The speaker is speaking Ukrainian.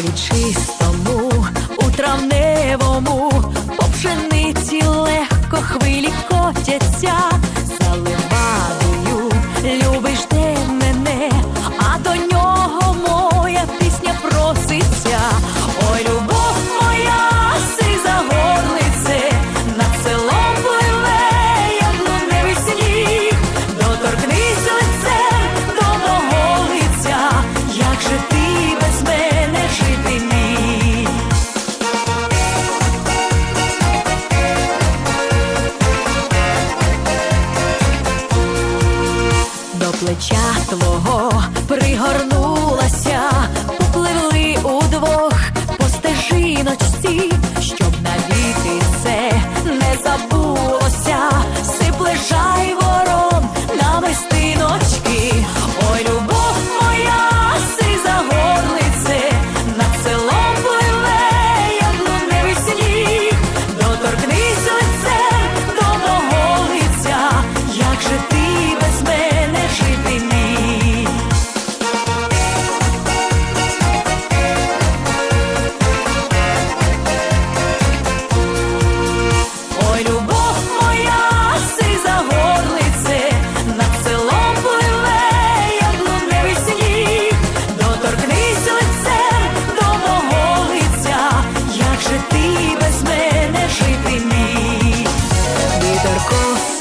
полі чистому, у травневому, по пшениці легко хвилі котяться. плеча твого пригорну. Костерков.